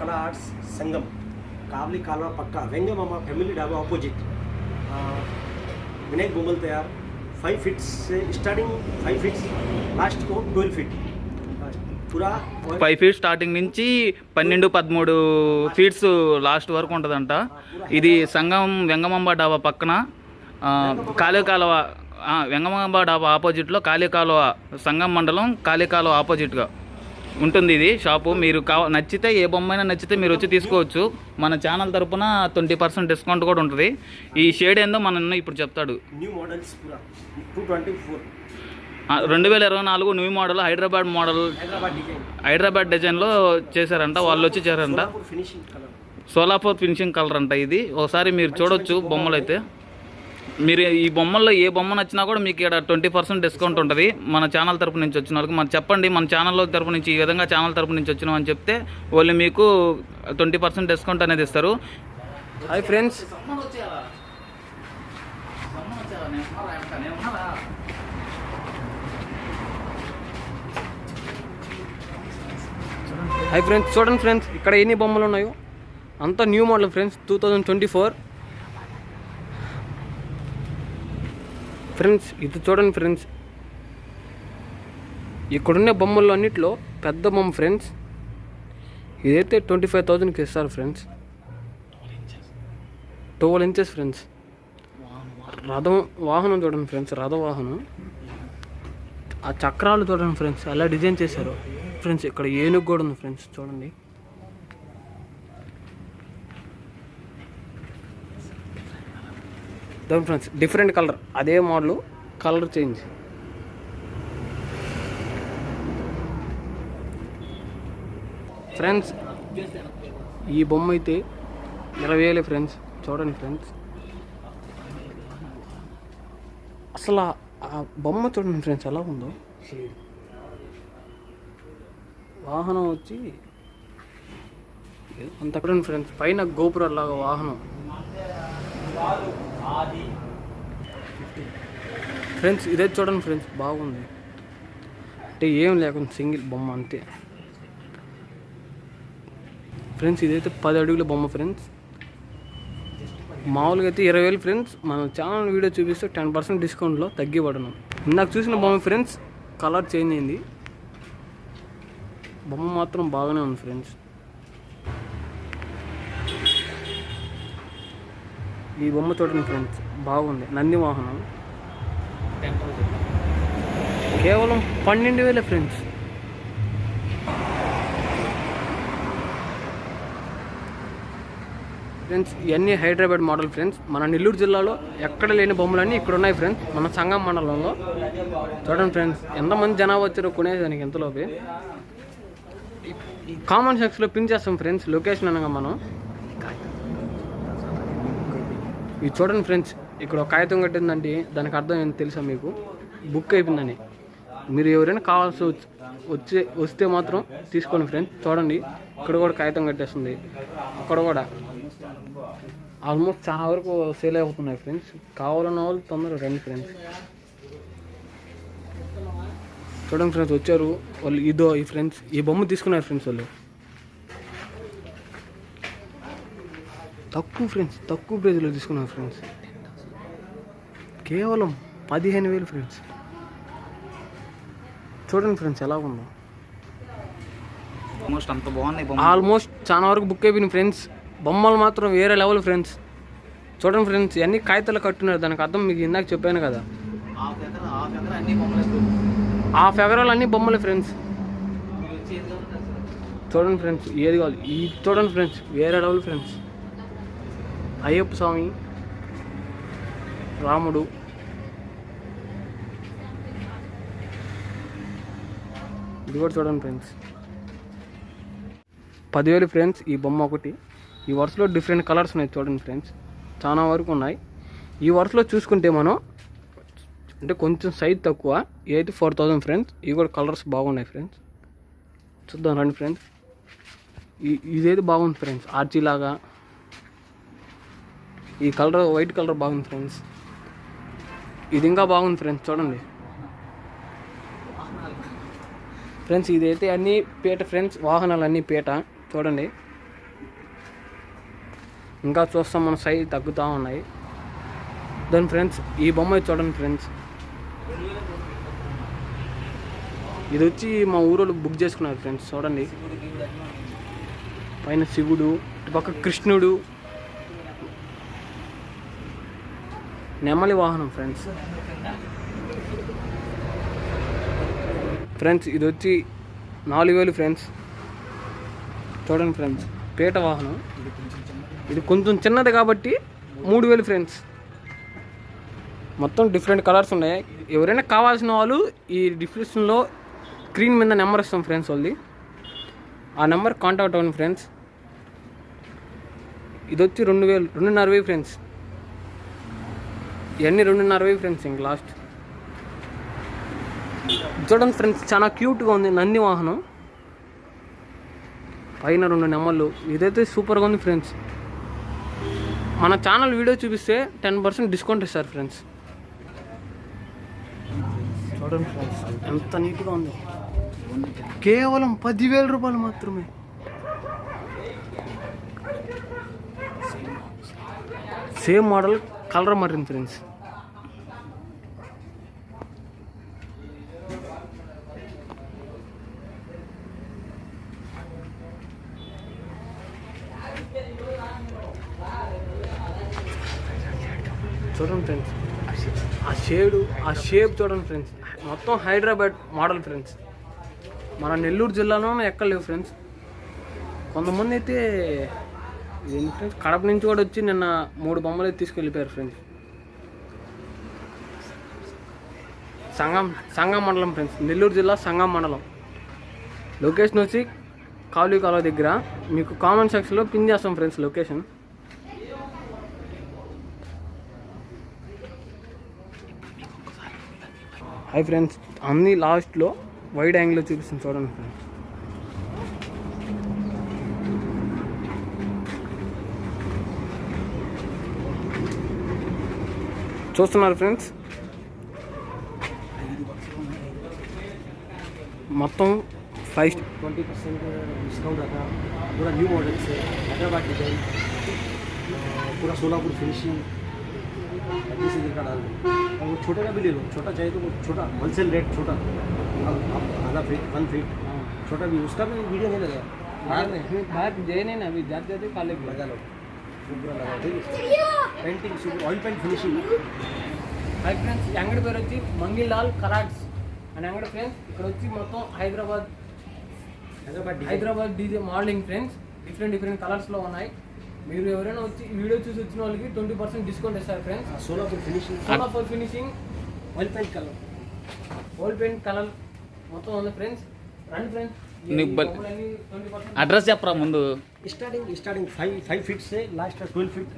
కళా ఆర్ట్స్ సంఘం కావలి కాలువ పక్క వెంగమ్మ ఫ్యామిలీ డాబా ఆపోజిట్ వినాయక్ బొమ్మలు తయారు. Five feet starting five feet last కో ట్వెల్వ్ ఫిట్ పురా ఫైవ్ ఫీట్ స్టార్టింగ్ నుంచి పన్నెండు పదమూడు ఫీట్స్ లాస్ట్ వరకు ఉంటుందంట. ఇది సంఘం వెంగమాంబ డాబా పక్కన. కాళీ కాలువ వెంగమాంబ డాబా ఆపోజిట్లో కాళీ కాలువ సంఘం మండలం కాళీ కాలువ ఆపోజిట్గా ఉంటుంది ఇది షాపు. మీరు కావ నచ్చితే ఏ బొమ్మైనా నచ్చితే మీరు వచ్చి తీసుకోవచ్చు. మన ఛానల్ తరపున ట్వంటీ పర్సెంట్ డిస్కౌంట్ కూడా ఉంటుంది. ఈ షేడ్ ఏందో మన ఇప్పుడు చెప్తాడు. న్యూ మోడల్స్ రెండు వేల ఇరవై నాలుగు new model Hyderabad model Hyderabad డిజైన్లో చేశారంట వాళ్ళు వచ్చి చేశారంట. Solapur finishing colour. అంట ఇది. ఒకసారి మీరు చూడొచ్చు బొమ్మలు అయితే మీరు ఈ బొమ్మల్లో ఏ బొమ్మ నచ్చినా కూడా మీకు ఇక్కడ ట్వంటీ పర్సెంట్ డిస్కౌంట్ ఉంటుంది. మన ఛానల్ తరపు నుంచి వచ్చిన వాళ్ళకి మనం చెప్పండి మన ఛానల్లో తరపు నుంచి ఈ విధంగా ఛానల్ తరపు నుంచి వచ్చినామని చెప్తే వాళ్ళు మీకు ట్వంటీ పర్సెంట్ డిస్కౌంట్ అనేది ఇస్తారు. Hi friends. Hi friends. చూడండి ఫ్రెండ్స్ ఇక్కడ ఎన్ని బొమ్మలు ఉన్నాయో. అంతా new model friends two thousand twenty four. Friends ఇది చూడండి ఫ్రెండ్స్. ఇక్కడున్న బొమ్మల్లో అన్నింటిలో పెద్ద బొమ్మ ఫ్రెండ్స్. ఇదైతే ట్వంటీ ఫైవ్ థౌజండ్కి ఇస్తారు ఫ్రెండ్స్. Twelve inches friends. రథం వాహనం చూడండి ఫ్రెండ్స్ రథ వాహనం. ఆ చక్రాలు చూడండి ఫ్రెండ్స్ అలా డిజైన్ చేశారు. ఫ్రెండ్స్ ఇక్కడ ఏనుగు కూడా ఉంది ఫ్రెండ్స్ చూడండి. చూడండి ఫ్రెండ్స్ డిఫరెంట్ కలర్ అదే మోడల్ కలర్ చేంజ్ ఫ్రెండ్స్ ఈ బొమ్మ అయితే ఇరవై వేలే ఫ్రెండ్స్ చూడండి ఫ్రెండ్స్ అసలు ఆ- బొమ్మ చూడండి ఫ్రెండ్స్ ఎలా ఉందో. వాహనం వచ్చి అంత ఫ్రెండ్స్ పైన గోపురం లాగా వాహనం. ఫ్రెండ్స్ ఇదే చూడండి ఫ్రెండ్స్ బాగుంది. అంటే ఏం లేకుండా సింగిల్ బొమ్మ అంతే. ఫ్రెండ్స్ ఇదైతే పది అడుగుల బొమ్మ ఫ్రెండ్స్. మామూలుగా అయితే ఇరవై వేలు ఫ్రెండ్స్ మన ఛానల్ వీడియో చూపిస్తే టెన్ పర్సెంట్ డిస్కౌంట్లో తగ్గిపడను ఇందాక చూసిన బొమ్మ ఫ్రెండ్స్ కలర్ చేంజ్ అయింది. బొమ్మ మాత్రం బాగానే ఉంది ఫ్రెండ్స్. ఈ బొమ్మ చూడండి ఫ్రెండ్స్ బాగుంది. నంది వాహనం. కేవలం పన్నెండు వేలే ఫ్రెండ్స్ ఫ్రెండ్స్ ఇవన్నీ హైదరాబాద్ మోడల్ ఫ్రెండ్స్ మన నెల్లూరు జిల్లాలో ఎక్కడ లేని బొమ్మలన్నీ ఇక్కడ ఉన్నాయి ఫ్రెండ్స్ మన సంగం మండలంలో. చూడండి ఫ్రెండ్స్ ఎంతమంది జనాభా వచ్చారో కొనేదానికి ఎంతలోపే. కామెంట్ సెక్షన్లో పిన్ చేస్తాం ఫ్రెండ్స్ లొకేషన్ అనగా మనం. ఇది చూడండి ఫ్రెండ్స్ ఇక్కడ ఒక కాగితం కట్టిందంటే దానికి అర్థం ఏంటి తెలుసా మీకు? బుక్ అయిపోయిందని మీరు ఎవరైనా కావాల్సి వచ్చి వచ్చే వస్తే మాత్రం తీసుకోండి ఫ్రెండ్స్. చూడండి ఇక్కడ కూడా కాగితం కట్టేస్తుంది. అక్కడ కూడా. ఆల్మోస్ట్ చాలా వరకు సేల్ అవుతున్నాయి ఫ్రెండ్స్. కావాలన్న వాళ్ళు తొందరగా రండి ఫ్రెండ్స్. చూడండి ఫ్రెండ్స్ వచ్చారు వాళ్ళు. ఇదో ఈ ఫ్రెండ్స్ ఈ బొమ్మ తీసుకున్నారు ఫ్రెండ్స్ వాళ్ళు. తక్కువ ఫ్రెండ్స్ తక్కువ ప్రైజ్లో తీసుకున్నారు ఫ్రెండ్స్ కేవలం పదిహేను వేలు ఫ్రెండ్స్ చూడండి ఫ్రెండ్స్ ఎలా ఉందో. ఆల్మోస్ట్ అంత బాగున్నాయి బొమ్మ ఆల్మోస్ట్ చాలా వరకు బుక్ అయిపోయింది ఫ్రెండ్స్ బొమ్మలు మాత్రం వేరే లెవెల్ ఫ్రెండ్స్ చూడండి ఫ్రెండ్స్ ఇవన్నీ కాగితాలు కట్టున్నారు? దానికి అర్థం మీకు ఇందాక చెప్పాను కదా. హాఫ్ ఎకర్ హాఫ్ ఎకర్ అన్ని బొమ్మలు ఆ ఫెవరాలు అన్నీ బొమ్మలే ఫ్రెండ్స్ చూడండి ఫ్రెండ్స్ ఏది కావాలి ఈ చూడండి ఫ్రెండ్స్ వేరే లెవెల్ ఫ్రెండ్స్ అయ్యప్ప స్వామి రాముడు. ఇది కూడా చూడండి ఫ్రెండ్స్ పదివేలు ఫ్రెండ్స్ ఈ బొమ్మ ఒకటి. ఈ వరుసలో డిఫరెంట్ కలర్స్ ఉన్నాయి చూడండి ఫ్రెండ్స్ చాలా వరకు ఉన్నాయి. ఈ వరుసలో చూసుకుంటే మనం అంటే కొంచెం సైజ్ తక్కువ. ఇదైతే ఫోర్ థౌజండ్ ఫ్రెండ్స్ ఇవి కూడా కలర్స్ బాగున్నాయి ఫ్రెండ్స్ చూద్దాం రండి ఫ్రెండ్స్ ఇదైతే బాగుంది ఫ్రెండ్స్ ఆర్జీ లాగా ఈ కలర్ వైట్ కలర్ బాగుంది ఫ్రెండ్స్. ఇది ఇంకా బాగుంది ఫ్రెండ్స్ చూడండి. ఫ్రెండ్స్ ఇదైతే అన్ని పీట ఫ్రెండ్స్ వాహనాలు అన్నీ పీట చూడండి. ఇంకా చూస్తాం మన సైజ్ తగ్గుతూ ఉన్నాయి. దాని ఫ్రెండ్స్ ఈ బొమ్మ చూడండి ఫ్రెండ్స్ ఇది వచ్చి మా ఊరోళ్ళు బుక్ చేసుకున్నారు ఫ్రెండ్స్ చూడండి. పైన శివుడు ఇటు పక్క కృష్ణుడు నెమలి వాహనం ఫ్రెండ్స్ ఫ్రెండ్స్ ఇది వచ్చి నాలుగు వేలు ఫ్రెండ్స్ చూడండి ఫ్రెండ్స్ పీట వాహనం. ఇది కొంచెం చిన్నది కాబట్టి మూడు వేలు ఫ్రెండ్స్ మొత్తం డిఫరెంట్ కలర్స్ ఉన్నాయి. ఎవరైనా కావాల్సిన వాళ్ళు ఈ డిస్క్రిప్షన్లో స్క్రీన్ మీద నెంబర్ ఇస్తాం ఫ్రెండ్స్ వాళ్ళది. ఆ నెంబర్ కాంటాక్ట్ అవ్వండి ఫ్రెండ్స్ ఇది వచ్చి రెండు వేలు రెండున్నర వేలు ఫ్రెండ్స్ ఇవన్నీ రెండున్నర వేలు ఫ్రెండ్స్ ఇంక లాస్ట్ చూడండి ఫ్రెండ్స్ చాలా క్యూట్గా ఉంది నంది వాహనం. పైన రెండు నెమ్మలు ఇదైతే సూపర్గా ఉంది ఫ్రెండ్స్ మన ఛానల్ వీడియో చూపిస్తే టెన్ పర్సెంట్ డిస్కౌంట్ ఇస్తారు ఫ్రెండ్స్ చూడండి ఫ్రెండ్స్ ఎంత నీట్గా ఉంది. కేవలం పదివేల రూపాయలు మాత్రమే. సేమ్ మోడల్ కలర్ మారింది ఫ్రెండ్స్ చూడండి ఫ్రెండ్స్. ఆ షేడు ఆ షేప్ చూడండి ఫ్రెండ్స్. మొత్తం హైదరాబాద్ మోడల్ ఫ్రెండ్స్. మన నెల్లూరు జిల్లాలోనే ఎక్కడ లేవు ఫ్రెండ్స్. కొంతమంది అయితే ఏంటి ఫ్రెండ్స్ కడప నుంచి కూడా వచ్చి నిన్న మూడు బొమ్మలు అయితే తీసుకెళ్ళిపోయారు ఫ్రెండ్స్. సంగం సంగం మండలం ఫ్రెండ్స్. నెల్లూరు జిల్లా సంగం మండలం. లొకేషన్ వచ్చి కాలు కాలువ దగ్గర. మీకు కామెంట్ సెక్షన్లో పిన్ చేస్తాం ఫ్రెండ్స్ లొకేషన్. హాయ్ ఫ్రెండ్స్ అన్నీ లాస్ట్లో వైడ్ యాంగిల్లో చూపిస్తుంది చూడండి ఫ్రెండ్స్ చూస్తున్నారు ఫ్రెండ్స్ మొత్తం ఫైవ్ ట్వంటీ పర్సెంట్ డిస్కౌంట్ అక్కడ. కూడా న్యూ మోడల్స్ హైదరాబాద్ డిజైన్ కూడా సోలాపూర్ ఫినిషింగ్ फिनिशिंग ऐसे दिखा डाल दो और वो छोटे का भी ले लो छोटा चाहिए तो वो छोटा होलसेल रेट छोटा अब अब आधा फीट वन फीट छोटा भी उसका भी वीडियो नहीं लगाया बाद में बात जय नहीं ना अभी जाते जाते कॉलेज लगा लो वो पूरा लगा ठीक है painting super oil paint finishing hi friends ఈ అంగడి పేరు వచ్చి మంగిలాల్ కరాట్స్ అనే అంగడి ఫ్రెండ్స్ ఇక్కడ వచ్చి మొత్తం Hyderabad Hyderabad design Hyderabad DJ modelling friends different different కలర్స్లో ఉన్నాయి మీరు ఎవరైనా వచ్చి వీడియో చూసి వచ్చిన వాళ్ళకి ట్వంటీ పర్సెంట్ డిస్కౌంట్ ఇస్తారు friends Solapur finishing Solapur finishing oil paint colour oil paint colour మొత్తం ఉంది ఫ్రెండ్స్ రండి ఫ్రెండ్స్ అడ్రస్ చెప్పరా ముందు? Starting starting five five feets last twelve feet